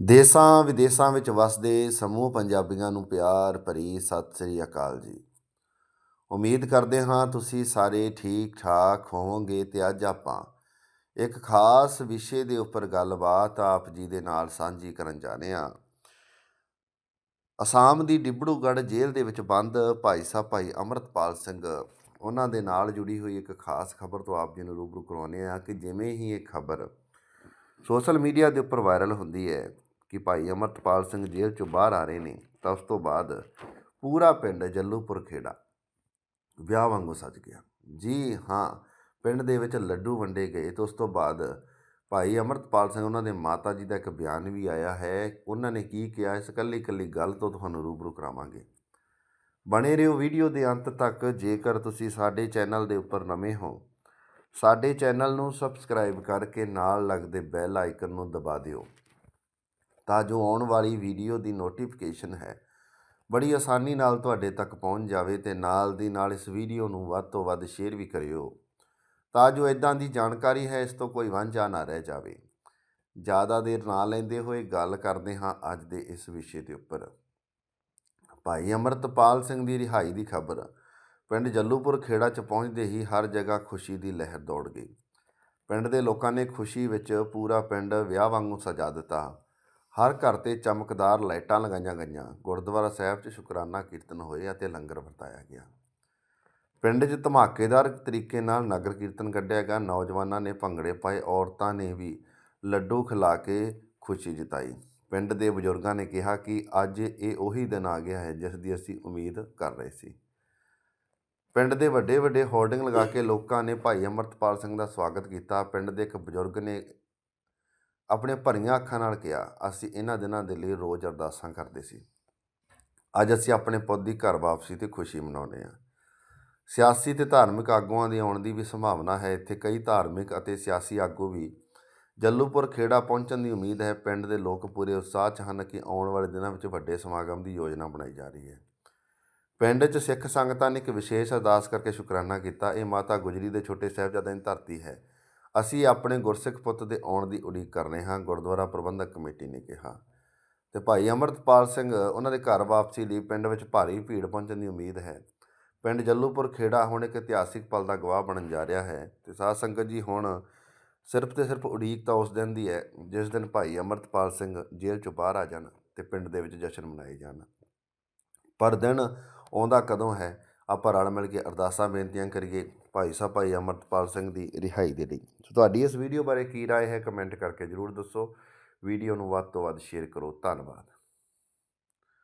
ਦੇਸਾਂ ਵਿਦੇਸਾਂ ਵਿੱਚ ਵਸਦੇ ਸਮੂਹ ਪੰਜਾਬੀਆਂ ਨੂੰ ਪਿਆਰ ਭਰੀ ਸਤਿ ਸ੍ਰੀ ਅਕਾਲ ਜੀ। ਉਮੀਦ ਕਰਦੇ ਹਾਂ ਤੁਸੀਂ ਸਾਰੇ ਠੀਕ ਠਾਕ ਹੋਵੋਗੇ ਤੇ ਅੱਜ ਆਪਾਂ ਇੱਕ ਖਾਸ ਵਿਸ਼ੇ ਦੇ ਉੱਪਰ ਗੱਲਬਾਤ ਆਪ ਜੀ ਦੇ ਨਾਲ ਸਾਂਝੀ ਕਰਨ ਜਾ ਰਹੇ ਹਾਂ। ਅਸਾਮ ਦੀ ਡਿਬੜੂਗੜ੍ਹ ਜੇਲ੍ਹ ਦੇ ਵਿੱਚ ਬੰਦ ਭਾਈ ਸਾਹਿਬ ਭਾਈ ਅਮਰਤਪਾਲ ਸਿੰਘ ਉਹਨਾਂ ਦੇ ਨਾਲ ਜੁੜੀ ਹੋਈ ਇੱਕ ਖਾਸ ਖਬਰ ਤੋਂ ਆਪ ਜੀ ਨੂੰ ਰੂਬਰੂ ਕਰਵਾਉਂਦੇ ਆ ਕਿ ਜਿਵੇਂ ਹੀ ਇਹ ਖਬਰ ਸੋਸ਼ਲ ਮੀਡੀਆ ਦੇ ਉੱਪਰ ਵਾਇਰਲ ਹੁੰਦੀ ਹੈ ਕਿ ਭਾਈ ਅਮਰਤਪਾਲ ਸਿੰਘ ਜੇਲ੍ਹ ਚੋਂ ਬਾਹਰ ਆ ਰਹੇ ਨੇ, ਤਾਂ ਉਸ ਤੋਂ ਬਾਅਦ ਪੂਰਾ ਪਿੰਡ ਜੱਲੂਪੁਰ ਖੇੜਾ ਵਿਆਹ ਵਾਂਗੂ ਸੱਜ ਗਿਆ। ਜੀ ਹਾਂ, ਪਿੰਡ ਦੇ ਵਿੱਚ ਲੱਡੂ ਵੰਡੇ ਗਏ ਤੇ ਉਸ ਤੋਂ ਬਾਅਦ ਭਾਈ ਅਮਰਤਪਾਲ ਸਿੰਘ ਉਹਨਾਂ ਦੇ ਮਾਤਾ ਜੀ ਦਾ ਇੱਕ ਬਿਆਨ ਵੀ ਆਇਆ ਹੈ। ਉਹਨਾਂ ਨੇ ਕੀ ਕਿਹਾ? ਇਸ ਇਕੱਲੀ ਇਕੱਲੀ ਗੱਲ ਤੋਂ ਤੁਹਾਨੂੰ ਰੂਬਰੂ ਕਰਾਵਾਂਗੇ। ਬਣੇ ਰਹੋ ਵੀਡੀਓ ਦੇ ਅੰਤ ਤੱਕ। ਜੇਕਰ ਤੁਸੀਂ ਸਾਡੇ ਚੈਨਲ ਦੇ ਉੱਪਰ ਨਵੇਂ ਹੋ, ਸਾਡੇ ਚੈਨਲ ਨੂੰ ਸਬਸਕ੍ਰਾਈਬ ਕਰਕੇ ਨਾਲ ਲੱਗਦੇ ਬੈਲ ਆਈਕਨ ਨੂੰ ਦਬਾ ਦਿਓ। ਤਾਂ ਜੋ ਆਉਣ ਵਾਲੀ ਵੀਡੀਓ ਦੀ ਨੋਟੀਫਿਕੇਸ਼ਨ ਹੈ। ਬੜੀ ਆਸਾਨੀ ਨਾਲ ਤੁਹਾਡੇ ਤੱਕ ਪਹੁੰਚ ਜਾਵੇ ਤੇ ਨਾਲ ਦੀ ਨਾਲ ਇਸ ਵੀਡੀਓ ਨੂੰ ਵੱਧ ਤੋਂ ਵੱਧ ਸ਼ੇਅਰ ਵੀ ਕਰਿਓ। ਤਾਂ ਜੋ ਇਦਾਂ ਦੀ ਜਾਣਕਾਰੀ ਹੈ, ਇਸ ਤੋਂ ਕੋਈ ਵਾਂਝਾ ਨਾ ਰਹਿ ਜਾਵੇ। ਜ਼ਿਆਦਾ ਦੇਰ ਨਾ ਲੈਂਦੇ ਹੋਏ ਗੱਲ ਕਰਦੇ ਹਾਂ ਅੱਜ ਦੇ ਇਸ ਵਿਸ਼ੇ ਦੇ ਉੱਪਰ। ਭਾਈ ਅਮਰਤਪਾਲ ਸਿੰਘ ਦੀ ਰਿਹਾਈ ਦੀ ਖਬਰ। ਪਿੰਡ ਜੱਲੂਪੁਰ ਖੇੜਾ 'ਚ ਪਹੁੰਚਦੇ ਹੀ ਹਰ ਜਗ੍ਹਾ ਖੁਸ਼ੀ ਦੀ ਲਹਿਰ ਦੌੜ ਗਈ। ਪਿੰਡ ਦੇ ਲੋਕਾਂ ਨੇ ਖੁਸ਼ੀ ਵਿੱਚ ਪੂਰਾ ਪਿੰਡ ਵਿਆਹ ਵਾਂਗੂ ਸਜਾ ਦਿੱਤਾ। ਹਰ ਘਰ ਤੇ ਚਮਕਦਾਰ ਲਾਈਟਾਂ ਲਗਾਈਆਂ ਗਈਆਂ। ਗੁਰਦੁਆਰਾ ਸਾਹਿਬ 'ਚ ਸ਼ੁਕਰਾਨਾ ਕੀਰਤਨ ਹੋਏ ਅਤੇ ਲੰਗਰ ਵਰਤਾਇਆ ਗਿਆ। ਪਿੰਡ 'ਚ ਧਮਾਕੇਦਾਰ ਤਰੀਕੇ ਨਾਲ ਨਗਰ ਕੀਰਤਨ ਕੱਢਿਆ ਗਿਆ। ਨੌਜਵਾਨਾਂ ਨੇ ਭੰਗੜੇ ਪਾਏ, ਔਰਤਾਂ ਨੇ ਵੀ ਲੱਡੂ ਖਿਲਾ ਕੇ ਖੁਸ਼ੀ ਜਤਾਈ। ਪਿੰਡ ਦੇ ਬਜ਼ੁਰਗਾਂ ਨੇ ਕਿਹਾ ਕਿ ਅੱਜ ਇਹ ਉਹੀ ਦਿਨ ਆ ਗਿਆ ਹੈ ਜਿਸ ਦੀ ਅਸੀਂ ਉਮੀਦ ਕਰ ਰਹੇ ਸੀ। ਪਿੰਡ ਦੇ ਵੱਡੇ ਵੱਡੇ ਹੋਰਡਿੰਗ ਲਗਾ ਕੇ ਲੋਕਾਂ ਨੇ ਭਾਈ ਅਮਰਤਪਾਲ ਸਿੰਘ ਦਾ ਸਵਾਗਤ ਕੀਤਾ। ਪਿੰਡ ਦੇ ਇੱਕ ਬਜ਼ੁਰਗ ਨੇ ਆਪਣੇ ਭਰੀਆਂ ਅੱਖਾਂ ਨਾਲ ਕਿਹਾ, ਅਸੀਂ ਇਹਨਾਂ ਦਿਨਾਂ ਦੇ ਲਈ ਰੋਜ਼ ਅਰਦਾਸਾਂ ਕਰਦੇ ਸੀ। ਅੱਜ ਅਸੀਂ ਆਪਣੇ ਪੁੱਤ ਦੀ ਘਰ ਵਾਪਸੀ ਤੇ ਖੁਸ਼ੀ ਮਨਾਉਂਦੇ ਹਾਂ। ਸਿਆਸੀ ਤੇ ਧਾਰਮਿਕ ਆਗੂਆਂ ਦੇ ਆਉਣ ਦੀ ਵੀ ਸੰਭਾਵਨਾ ਹੈ। ਇੱਥੇ ਕਈ ਧਾਰਮਿਕ ਅਤੇ ਸਿਆਸੀ ਆਗੂ ਵੀ ਜੱਲੂਪੁਰ ਖੇੜਾ ਪਹੁੰਚਣ ਦੀ ਉਮੀਦ ਹੈ। ਪਿੰਡ ਦੇ ਲੋਕ ਪੂਰੇ ਉਤਸ਼ਾਹ 'ਚ ਹਨ ਕਿ ਆਉਣ ਵਾਲੇ ਦਿਨਾਂ ਵਿੱਚ ਵੱਡੇ ਸਮਾਗਮ ਦੀ ਯੋਜਨਾ ਬਣਾਈ ਜਾ ਰਹੀ ਹੈ। ਪਿੰਡ 'ਚ ਸਿੱਖ ਸੰਗਤਾਂ ਨੇ ਇੱਕ ਵਿਸ਼ੇਸ਼ ਅਰਦਾਸ ਕਰਕੇ ਸ਼ੁਕਰਾਨਾ ਕੀਤਾ। ਇਹ ਮਾਤਾ ਗੁਜਰੀ ਦੇ ਛੋਟੇ ਸਾਹਿਬਜ਼ਾਦਿਆਂ ਦੀ ਧਰਤੀ ਹੈ। ਅਸੀਂ ਆਪਣੇ ਗੁਰਸਿੱਖ ਪੁੱਤ ਦੇ ਆਉਣ ਦੀ ਉਡੀਕ ਕਰ ਰਹੇ ਹਾਂ, ਗੁਰਦੁਆਰਾ ਪ੍ਰਬੰਧਕ ਕਮੇਟੀ ਨੇ ਕਿਹਾ। ਤੇ ਭਾਈ ਅਮਰਤਪਾਲ ਸਿੰਘ, ਉਹਨਾਂ ਦੇ ਘਰ ਵਾਪਸੀ ਲਈ ਪਿੰਡ ਵਿੱਚ ਭਾਰੀ ਭੀੜ ਪਹੁੰਚਣ ਦੀ ਉਮੀਦ ਹੈ। ਪਿੰਡ ਜੱਲੂਪੁਰ ਖੇੜਾ ਹੁਣ ਇੱਕ ਇਤਿਹਾਸਿਕ ਪਲ ਦਾ ਗਵਾਹ ਬਣਨ ਜਾ ਰਿਹਾ ਹੈ ਤੇ ਸਾਧ ਸੰਗਤ ਜੀ ਹੁਣ ਸਿਰਫ ਤੇ ਸਿਰਫ ਉਡੀਕ ਤਾਂ ਉਸ ਦਿਨ ਦੀ ਹੈ, ਜਿਸ ਦਿਨ ਭਾਈ ਅਮਰਤਪਾਲ ਸਿੰਘ ਜੇਲ੍ਹ ਚੋਂ ਬਾਹਰ ਆ ਜਾਣ ਤੇ ਪਿੰਡ ਦੇ ਵਿੱਚ ਜਸ਼ਨ ਮਨਾਏ ਜਾਣ। ਪਰ ਦਿਨ ਆਉਂਦਾ ਕਦੋਂ ਹੈ ਆਪਾਂ ਰਲ ਮਿਲ ਕੇ ਅਰਦਾਸਾਂ ਬੇਨਤੀਆਂ ਕਰੀਏ ਭਾਈ ਸਾਹਿਬ ਭਾਈ ਅਮਰਤਪਾਲ ਸਿੰਘ ਦੀ ਰਿਹਾਈ ਦੇ ਲਈ ਸੋ ਤੁਹਾਡੀ ਇਸ ਵੀਡੀਓ ਬਾਰੇ ਕੀ رائے ਹੈ ਕਮੈਂਟ ਕਰਕੇ ਜਰੂਰ ਦੱਸੋ ਵੀਡੀਓ ਨੂੰ ਵੱਧ ਤੋਂ ਵੱਧ ਸ਼ੇਅਰ ਕਰੋ ਧੰਨਵਾਦ